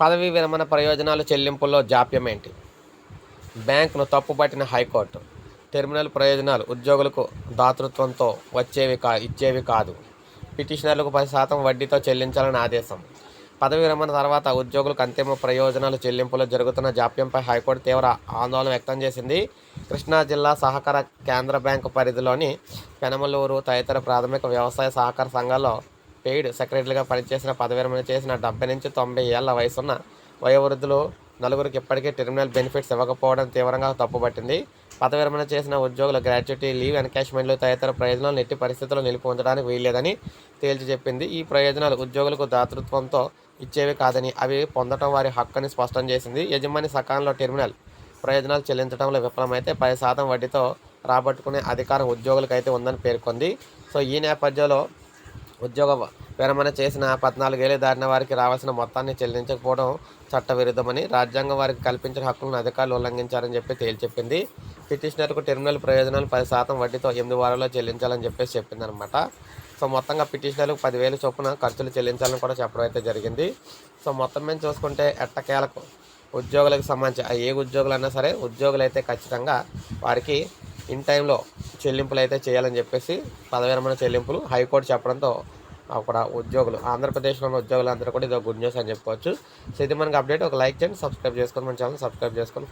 పదవీ విరమణ ప్రయోజనాలు చెల్లింపుల్లో జాప్యం ఏంటి? బ్యాంకును తప్పుపట్టిన హైకోర్టు టెర్మినల్ ప్రయోజనాలు ఉద్యోగులకు దాతృత్వంతో వచ్చేవి కా ఇచ్చేవి కాదు. పిటిషనర్లకు పది శాతం వడ్డీతో చెల్లించాలని ఆదేశం. పదవి విరమణ తర్వాత ఉద్యోగులకు అంతిమ ప్రయోజనాలు చెల్లింపులో జరుగుతున్న జాప్యంపై హైకోర్టు తీవ్ర ఆందోళన వ్యక్తం చేసింది. కృష్ణా జిల్లా సహకార కేంద్ర బ్యాంకు పరిధిలోని పెనమలూరు తదితర ప్రాథమిక వ్యవసాయ సహకార సంఘాల్లో పెయిడ్ సెక్రటరీగా పనిచేసిన పదవి విరమణ చేసిన డెబ్బై నుంచి తొంభై ఏళ్ళ వయసున్న వయోవృద్ధులు నలుగురికి ఇప్పటికే టెర్మినల్ బెనిఫిట్స్ ఇవ్వకపోవడం తీవ్రంగా తప్పుపట్టింది. పదవిరమణ చేసిన ఉద్యోగుల గ్రాడ్యుటీ లీవ్ ఎన్కాష్మెంట్లు తదితర ప్రయోజనాలు ఎట్టి పరిస్థితుల్లో నిలిపి ఉంచడానికి వీల్లేదని తేల్చి చెప్పింది. ఈ ప్రయోజనాలు ఉద్యోగులకు దాతృత్వంతో ఇచ్చేవి కాదని అవి పొందడం వారి హక్కుని స్పష్టం చేసింది. యజమాని సకాలంలో టెర్మినల్ ప్రయోజనాలు చెల్లించడంలో విఫలమైతే పది శాతం వడ్డీతో రాబట్టుకునే అధికారం ఉద్యోగులకు అయితే ఉందని పేర్కొంది. సో ఈ నేపథ్యంలో ఉద్యోగ విరమణ చేసిన పద్నాలుగేళ్ళు దాటిన వారికి రావాల్సిన మొత్తాన్ని చెల్లించకపోవడం చట్టవిరుద్ధమని రాజ్యాంగం వారికి కల్పించిన హక్కులను అధికారులు ఉల్లంఘించారని చెప్పి తేల్చెప్పింది. పిటిషనర్కు టెర్మినల్ ప్రయోజనాలు పది శాతం వడ్డీతో ఎనిమిది వారాల్లో చెల్లించాలని చెప్పేసి చెప్పిందనమాట సో మొత్తంగా పిటిషనర్లకు పదివేలు చొప్పున ఖర్చులు చెల్లించాలని కూడా చెప్పడం అయితే జరిగింది. సో మొత్తం మీద చూసుకుంటే ఎట్టకేలకు ఉద్యోగులకు సంబంధించి ఏ ఉద్యోగులైనా సరే ఉద్యోగులు అయితే ఖచ్చితంగా వారికి ఇన్ టైంలో చెల్లింపులు అయితే చేయాలని చెప్పేసి పదవి విరమణ చెల్లింపులు హైకోర్టు చెప్పడంతో అక్కడ ఉద్యోగులు ఆంధ్రప్రదేశ్లో ఉన్న ఉద్యోగులందరూ కూడా ఇది గుడ్ న్యూస్ అని చెప్పుకోవచ్చు. సో ఇది మనకి అప్డేట్. ఒక లైక్ చేయండి సబ్స్క్రైబ్ చేసుకొని మన ఛానల్ సబ్స్క్రైబ్ చేసుకొని